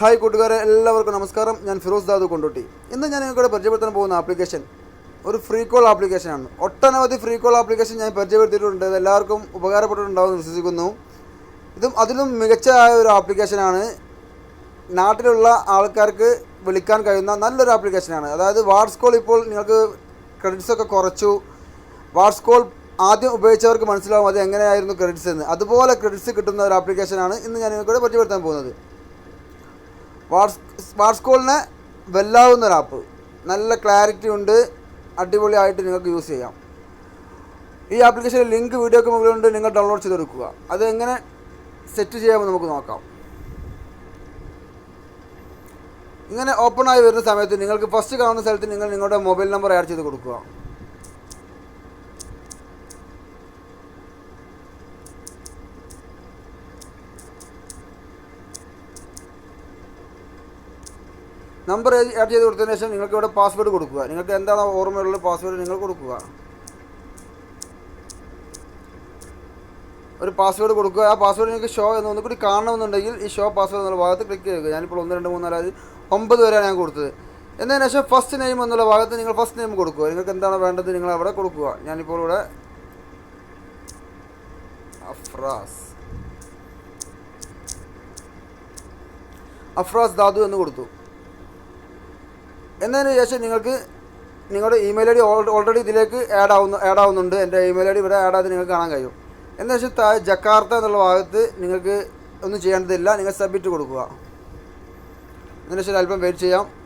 Hi കൂട്ടുകാരെ എല്ലാവർക്കും നമസ്കാരം. ഞാൻ ഫിറോസ് ദാദു കൊണ്ടോട്ടി. ഇന്ന് ഞാൻ നിങ്ങൾക്കൂടെ പരിചയപ്പെടുത്താൻ പോകുന്ന ആപ്ലിക്കേഷൻ ഒരു ഫ്രീ കോൾ ആപ്ലിക്കേഷനാണ് ഒട്ടനവധി ഫ്രീ കോൾ ആപ്ലിക്കേഷൻ ഞാൻ പരിചയപ്പെടുത്തിയിട്ടുണ്ട്. ഇത് എല്ലാവർക്കും ഉപകാരപ്പെട്ടിട്ടുണ്ടാവുമെന്ന് വിശ്വസിക്കുന്നു. ഇതും അതിലും മികച്ച ഒരു ആപ്ലിക്കേഷനാണ് നാട്ടിലുള്ള ആൾക്കാർക്ക് വിളിക്കാൻ കഴിയുന്ന നല്ലൊരു ആപ്ലിക്കേഷനാണ് അതായത് വാട്സ് കോൾ ഇപ്പോൾ നിങ്ങൾക്ക് ക്രെഡിറ്റ്സ് ഒക്കെ കുറച്ചു. വാട്സ് കോൾ ആദ്യം ഉപയോഗിച്ചവർക്ക് മനസ്സിലാവും അത് എങ്ങനെയായിരുന്നു ക്രെഡിറ്റ്സ് എന്ന്. അതുപോലെ ക്രെഡിറ്റ്സ് കിട്ടുന്ന ഒരു ആപ്ലിക്കേഷനാണ് ഇന്ന് ഞാൻ നിങ്ങൾക്കൂടെ പരിചയപ്പെടുത്താൻ പോകുന്നത്. വാട്സ് വാട്സ് വെല്ലാവുന്ന ഒരു ആപ്പ് നല്ല ക്ലാരിറ്റി ഉണ്ട്. അടിപൊളിയായിട്ട് നിങ്ങൾക്ക് യൂസ് ചെയ്യാം. ഈ ആപ്ലിക്കേഷനിൽ ലിങ്ക് വീഡിയോക്ക് മുകളിലുണ്ട്. നിങ്ങൾ ഡൗൺലോഡ് ചെയ്തെടുക്കുക അത് എങ്ങനെ സെറ്റ് ചെയ്യാമെന്ന് നമുക്ക് നോക്കാം. ഇങ്ങനെ ഓപ്പൺ ആയി വരുന്ന സമയത്ത് നിങ്ങൾക്ക് ഫസ്റ്റ് കാണുന്ന സ്ഥലത്ത് നിങ്ങൾ നിങ്ങളുടെ മൊബൈൽ നമ്പർ ആഡ് ചെയ്ത് കൊടുക്കുക. നമ്പർ ആഡ് ചെയ്ത് കൊടുത്തതിന് ശേഷം നിങ്ങൾക്ക് ഇവിടെ പാസ്വേഡ് കൊടുക്കുക. നിങ്ങൾക്ക് എന്താണ് ഓർമ്മയുള്ള പാസ്വേഡ് നിങ്ങൾ കൊടുക്കുക. ഒരു പാസ്വേഡ് കൊടുക്കുക. ആ പാസ്വേഡ് നിങ്ങൾക്ക് ഷോ എന്ന് ഒന്നുകൂടി കാണണമെന്നുണ്ടെങ്കിൽ ഈ ഷോ പാസ്വേഡ് എന്നുള്ള ഭാഗത്ത് ക്ലിക്ക് ചെയ്യുക. ഞാനിപ്പോൾ ഒന്ന് രണ്ട് മൂന്ന് നാല് ഒമ്പത് വരെയാണ് ഞാൻ കൊടുത്തത്. എന്നതിന് ശേഷം ഫസ്റ്റ് നെയിം എന്നുള്ള ഭാഗത്ത് നിങ്ങൾ ഫസ്റ്റ് നെയിം കൊടുക്കുക. നിങ്ങൾക്ക് എന്താണ് വേണ്ടത് നിങ്ങൾ അവിടെ കൊടുക്കുക. ഞാനിപ്പോൾ ഇവിടെ അഫ്രാസ്. അഫ്രാസ് ദാദു എന്ന് കൊടുത്തു. എന്നതിന് ശേഷം നിങ്ങൾക്ക് നിങ്ങളുടെ ഇമെയിൽ ഐ ഡി ഓൾറെഡി ഇതിലേക്ക് ആഡ് ആവുന്നു ആഡ് ആവുന്നുണ്ട്. എന്റെ ഇമെയിൽ ഐ ഡി ഇവിടെ ആഡ് ആയത് നിങ്ങൾക്ക് കാണാൻ കഴിയും. എന്നു വെച്ചാൽ താഴെ ജക്കാർത്ത എന്നുള്ള ഭാഗത്ത് നിങ്ങൾക്ക് ഒന്നും ചെയ്യേണ്ടതില്ല. നിങ്ങൾ സബ്മിറ്റ് കൊടുക്കുക. എന്നതിന് ശേഷം അല്പം വെയിറ്റ് ചെയ്യാം.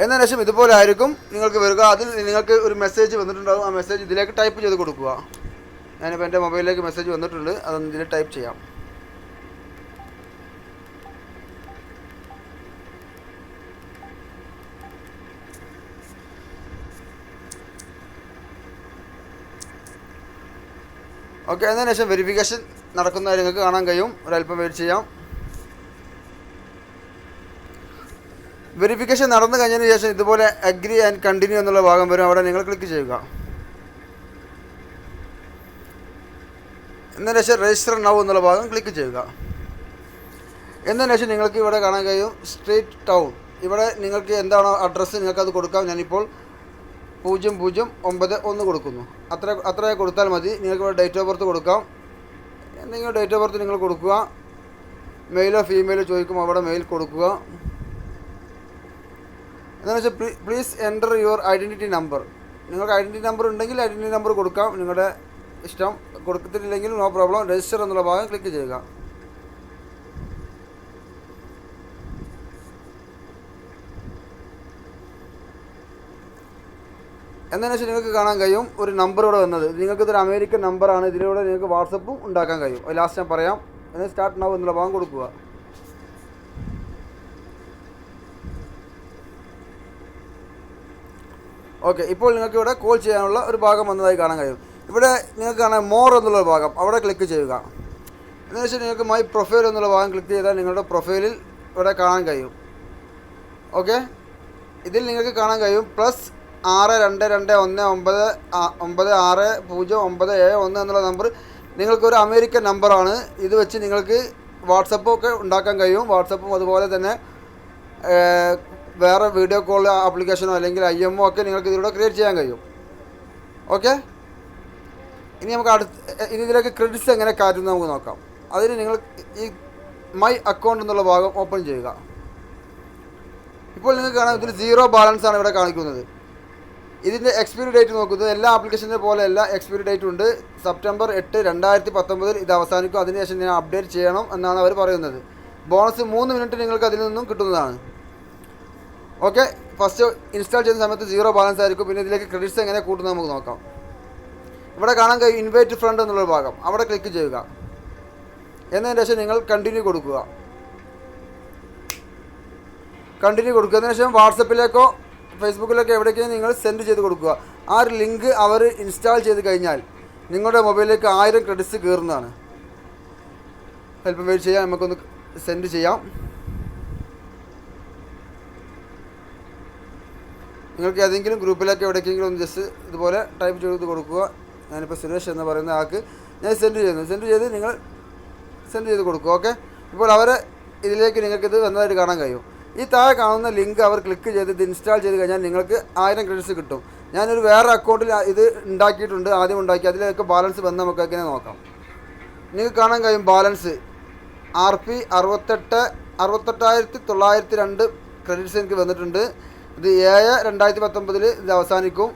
എന്നതിന് ശേഷം ഇതുപോലെ ആയിരിക്കും. നിങ്ങൾക്ക് വരിക. അതിൽ നിങ്ങൾക്ക് ഒരു മെസ്സേജ് വന്നിട്ടുണ്ടാകും ആ മെസ്സേജ് ഇതിലേക്ക് ടൈപ്പ് ചെയ്ത് കൊടുക്കുക. ഞാനിപ്പോൾ എന്റെ മൊബൈലിലേക്ക് മെസ്സേജ് വന്നിട്ടുണ്ട്. അതൊന്ന് ഇതിൽ ടൈപ്പ് ചെയ്യാം. ഓക്കെ അതിന് ശേഷം വെരിഫിക്കേഷൻ നടക്കുന്ന നിങ്ങൾക്ക് കാണാൻ കഴിയും. ഒരല്പം വെയിറ്റ് ചെയ്യാം. വെരിഫിക്കേഷൻ നടന്നു കഴിഞ്ഞതിന് ശേഷം ഇതുപോലെ അഗ്രി ആൻഡ് കണ്ടിന്യൂ എന്നുള്ള ഭാഗം വരും. അവിടെ നിങ്ങൾ ക്ലിക്ക് ചെയ്യുക. എന്നതിന് ശേഷം രജിസ്റ്റർ നൗ എന്നുള്ള ഭാഗം ക്ലിക്ക് ചെയ്യുക. എന്നതിന് ശേഷം നിങ്ങൾക്ക് ഇവിടെ കാണാൻ കഴിയും സ്ട്രീറ്റ് ടൗൺ ഇവിടെ നിങ്ങൾക്ക് എന്താണോ അഡ്രസ്സ് നിങ്ങൾക്കത് കൊടുക്കാം. ഞാനിപ്പോൾ പൂജ്യം പൂജ്യം ഒമ്പത് ഒന്ന് കൊടുക്കുന്നു. അത്ര അത്ര കൊടുത്താൽ മതി. നിങ്ങൾക്ക് ഇവിടെ ഡേറ്റ് ഓഫ് ബർത്ത് കൊടുക്കാം. എന്തെങ്കിലും ഡേറ്റ് ഓഫ് ബർത്ത് നിങ്ങൾ കൊടുക്കുക. മെയിലോ ഫീമെയിലോ ചോദിക്കും അവിടെ മെയിൽ കൊടുക്കുക. എന്താണെന്ന് വെച്ചാൽ please enter your identity number നിങ്ങൾക്ക് ഐഡന്റിറ്റി നമ്പർ ഉണ്ടെങ്കിൽ ഐഡന്റിറ്റി നമ്പർ കൊടുക്കാം. നിങ്ങളുടെ ഇഷ്ടം കൊടുത്തിട്ടില്ലെങ്കിൽ നോ പ്രോബ്ലം രജിസ്റ്റർ എന്നുള്ള ഭാഗം ക്ലിക്ക് ചെയ്യുക. എന്നതിന് ശേഷം നിങ്ങൾക്ക് കാണാൻ കഴിയും. ഒരു നമ്പർ ഇവിടെ വന്നത്. നിങ്ങൾക്ക് ഇതൊരു അമേരിക്കൻ നമ്പറാണ് ഇതിലൂടെ നിങ്ങൾക്ക് വാട്സപ്പും ഉണ്ടാക്കാൻ കഴിയും. ലാസ്റ്റ് ഞാൻ പറയാം. എന്നിട്ട് സ്റ്റാർട്ട് നൗ എന്നുള്ള ഭാഗം കൊടുക്കുക. ഓക്കെ ഇപ്പോൾ നിങ്ങൾക്ക് ഇവിടെ കോൾ ചെയ്യാനുള്ള ഒരു ഭാഗം വന്നതായി കാണാൻ കഴിയും. ഇവിടെ നിങ്ങൾക്ക് കാണാൻ മോർ എന്നുള്ള ഭാഗം. അവിടെ ക്ലിക്ക് ചെയ്യുക. എന്ന് വെച്ചാൽ നിങ്ങൾക്ക് മൈ പ്രൊഫൈൽ എന്നുള്ള ഭാഗം ക്ലിക്ക് ചെയ്താൽ നിങ്ങളുടെ പ്രൊഫൈലിൽ ഇവിടെ കാണാൻ കഴിയും. ഓക്കെ ഇതിൽ നിങ്ങൾക്ക് കാണാൻ കഴിയും. പ്ലസ് ആറ് രണ്ട് രണ്ട് ഒന്ന് ഒമ്പത് ഒമ്പത് ആറ് പൂജ്യം ഒമ്പത് ഏഴ് ഒന്ന് എന്നുള്ള നമ്പർ നിങ്ങൾക്കൊരു അമേരിക്കൻ നമ്പറാണ്. ഇത് വെച്ച് നിങ്ങൾക്ക് വാട്സപ്പും ഒക്കെ ഉണ്ടാക്കാൻ കഴിയും. വാട്സപ്പും അതുപോലെ തന്നെ വേറെ വീഡിയോ കോൾ ആപ്ലിക്കേഷനോ അല്ലെങ്കിൽ ഐ എമ്മോ ഒക്കെ നിങ്ങൾക്ക് ഇതിലൂടെ ക്രിയേറ്റ് ചെയ്യാൻ കഴിയും. ഓക്കെ? ഇനി നമുക്ക് അടുത്ത് ഇനി ഇതിലേക്ക് ക്രെഡിറ്റ്സ് എങ്ങനെ കാര്യം നമുക്ക് നോക്കാം. അതിന് നിങ്ങൾ ഈ മൈ അക്കൗണ്ട് എന്നുള്ള ഭാഗം ഓപ്പൺ ചെയ്യുക. ഇപ്പോൾ നിങ്ങൾക്ക് കാണാം ഇതിൽ സീറോ ബാലൻസ് ആണ് ഇവിടെ കാണിക്കുന്നത്. ഇതിന്റെ എക്സ്പയറി ഡേറ്റ് നോക്കുന്നത് എല്ലാ ആപ്ലിക്കേഷനെ പോലെയല്ല എക്സ്പയറി ഡേറ്റ് ഉണ്ട്. സെപ്റ്റംബർ എട്ട് രണ്ടായിരത്തി പത്തൊമ്പതിൽ ഇത് അവസാനിക്കും. അതിനുശേഷം ഞാൻ അപ്ഡേറ്റ് ചെയ്യണം എന്നാണ് അവർ പറയുന്നത്. ബോണസ് മൂന്ന് മിനിറ്റ് നിങ്ങൾക്ക് അതിൽ നിന്നും കിട്ടുന്നതാണ്. ഓക്കെ ഫസ്റ്റ് ഇൻസ്റ്റാൾ ചെയ്യുന്ന സമയത്ത് സീറോ ബാലൻസ് ആയിരിക്കും. പിന്നെ ഇതിലേക്ക് ക്രെഡിറ്റ്സ് എങ്ങനെ കൂട്ടുന്നത് നമുക്ക് നോക്കാം. ഇവിടെ കാണാൻ കഴിയും ഇൻവൈറ്റ് ഫ്രണ്ട് എന്നുള്ള ഭാഗം. അവിടെ ക്ലിക്ക് ചെയ്യുക. എന്നതിന് ശേഷം നിങ്ങൾ കണ്ടിന്യൂ കൊടുക്കുക. കണ്ടിന്യൂ കൊടുക്കുക. അതിന് ശേഷം വാട്സപ്പിലേക്കോ ഫേസ്ബുക്കിലേക്കോ എവിടേക്കും നിങ്ങൾ സെൻഡ് ചെയ്ത് കൊടുക്കുക. ആ ഒരു ലിങ്ക് അവർ ഇൻസ്റ്റാൾ ചെയ്ത് കഴിഞ്ഞാൽ നിങ്ങളുടെ മൊബൈലിലേക്ക് ആയിരം ക്രെഡിറ്റ്സ് കയറുന്നതാണ് അല്പം വെയിറ്റ് ചെയ്യാം. നമുക്കൊന്ന് സെൻഡ് ചെയ്യാം. നിങ്ങൾക്ക് ഏതെങ്കിലും ഗ്രൂപ്പിലേക്ക് എവിടേക്കെങ്കിലും ഒന്ന് ജസ്റ്റ് ഇതുപോലെ ടൈപ്പ് ചെയ്ത് കൊടുക്കുക. ഞാനിപ്പോൾ സുരേഷ് എന്ന് പറയുന്ന ആൾക്ക് ഞാൻ സെൻഡ് ചെയ്യുന്നു. സെൻഡ് ചെയ്ത് നിങ്ങൾ സെൻഡ് ചെയ്ത് കൊടുക്കുക. ഓക്കെ ഇപ്പോൾ അവരെ ഇതിലേക്ക് നിങ്ങൾക്കിത് ഇത് വന്നതായിട്ട് കാണാൻ കഴിയും. ഈ താഴെ കാണുന്ന ലിങ്ക് അവർ ക്ലിക്ക് ചെയ്ത് ഇത് ഇൻസ്റ്റാൾ ചെയ്ത് കഴിഞ്ഞാൽ നിങ്ങൾക്ക് ആയിരം ക്രെഡിറ്റ്സ് കിട്ടും. ഞാനൊരു വേറെ അക്കൗണ്ടിൽ ഇത് ഉണ്ടാക്കിയിട്ടുണ്ട് ആദ്യം ഉണ്ടാക്കി. അതിലേക്ക് ബാലൻസ് വന്ന് നമുക്ക് അങ്ങനെ നോക്കാം? നിങ്ങൾക്ക് കാണാൻ കഴിയും ബാലൻസ് ആർ പി അറുപത്തെട്ട് അറുപത്തെട്ടായിരത്തി തൊള്ളായിരത്തി രണ്ട് ക്രെഡിറ്റ്സ് എനിക്ക് വന്നിട്ടുണ്ട്. ഇത് ഏഴ് രണ്ടായിരത്തി പത്തൊമ്പതിൽ ഇത് അവസാനിക്കും.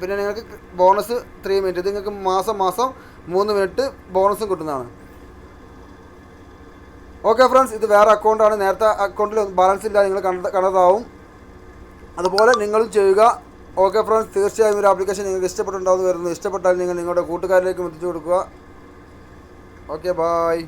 പിന്നെ നിങ്ങൾക്ക് ബോണസ് ത്രീ മിനിറ്റ് ഇത് നിങ്ങൾക്ക് മാസം മാസം മൂന്ന് മിനിറ്റ് ബോണസും കിട്ടുന്നതാണ്. ഓക്കെ ഫ്രണ്ട്സ് ഇത് വേറെ അക്കൗണ്ടാണ് നേരത്തെ അക്കൗണ്ടിൽ ബാലൻസ് ഇല്ല നിങ്ങൾ കണ്ട കണ്ടതാവും. അതുപോലെ നിങ്ങളും ചെയ്യുക. ഓക്കെ ഫ്രണ്ട്സ് തീർച്ചയായും ഒരു ആപ്ലിക്കേഷൻ നിങ്ങൾക്ക് ഇഷ്ടപ്പെട്ടുണ്ടാവുമെന്ന് വരുന്നു ഇഷ്ടപ്പെട്ടാൽ നിങ്ങൾ നിങ്ങളുടെ കൂട്ടുകാരിലേക്കും എത്തിച്ചു കൊടുക്കുക. Okay bye